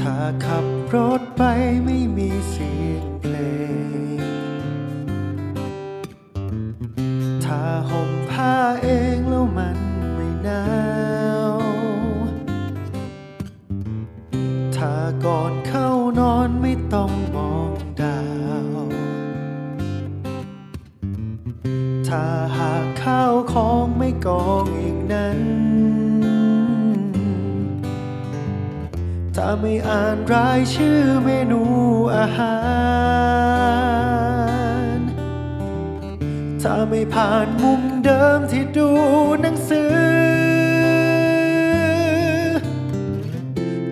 ถ้าขับรถไปไม่มีเสียงเพลง ถ้าห่มผ้าเองแล้วมันไม่หนาว ถ้าก่อนเข้านอนไม่ต้องมองดาว ถ้าหากข้าวของไม่กองอีกนั้น ถ้าไม่อ่านรายชื่อเมนูอาหาร ถ้าไม่ผ่านมุมเดิมที่ดูหนังสือ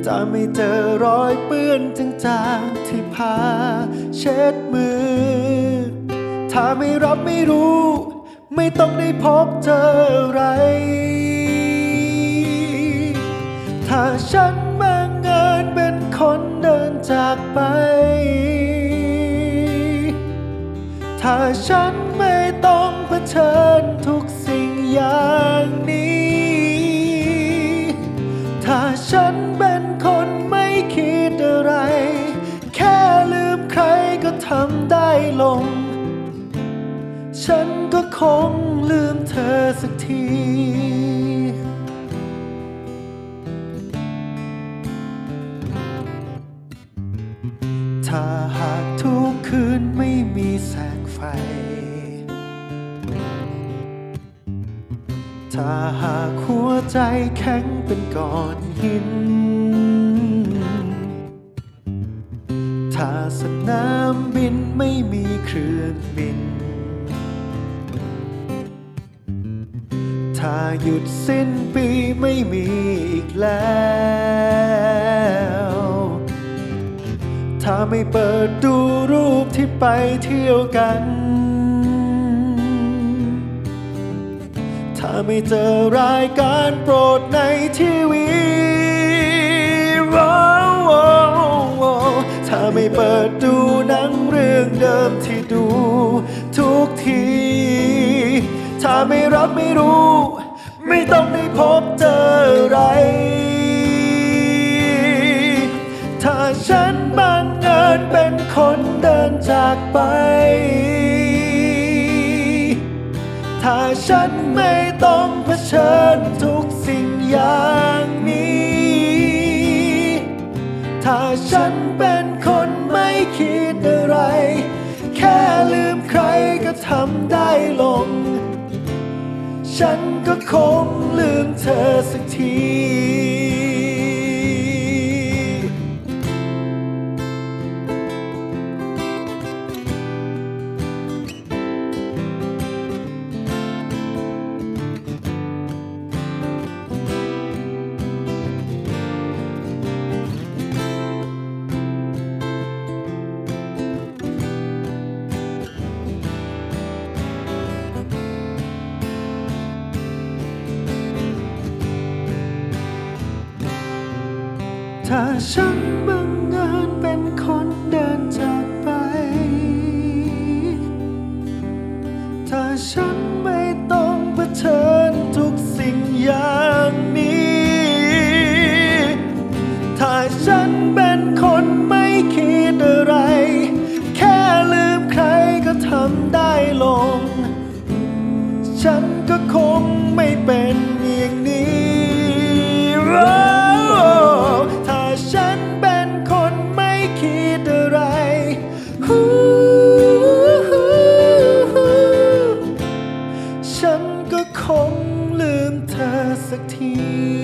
ถ้าไม่เจอรอยเปื้อนจางๆที่พาเช็ดมือ ถ้าไม่รับไม่รู้ ไม่ต้องได้พบเจออะไร ถ้าฉัน จากไป ถ้าฉันไม่ต้องเผชิญทุกสิ่งอย่างนี้ ถ้าฉันเป็นคนไม่คิดอะไร แค่ลืมใครก็ทำได้ลง ฉันก็คงลืมเธอสักที ถ้าหากหัวใจแข็งเป็นก้อนหิน ถ้าสนามบินไม่มีเครื่องบิน ถ้าหยุดสิ้นปีไม่มีอีกแล้วถ้าไม่เปิดดูรูปที่ไปเที่ยวกัน ถ้าไม่เจอรายการโปรดในทีวีถ้าไม่เปิดดูหนังเรื่องเดิมที่ดูทุกที ถ้าไม่รับไม่รู้ ไม่ต้องได้พบเจออะไร ถ้าฉันบังเอิญเป็นคนเดินจากไป ถ้าฉันไม่ ต้องเผชิญทุกสิ่งอย่างนี้ ถ้าฉันเป็นคนไม่คิดอะไร แค่ลืมใครก็ทำได้ลง ฉันก็คงลืมเธอสักที ถ้าฉันบังเอิญเป็นคนเดินจากไป ถ้าฉัน สักที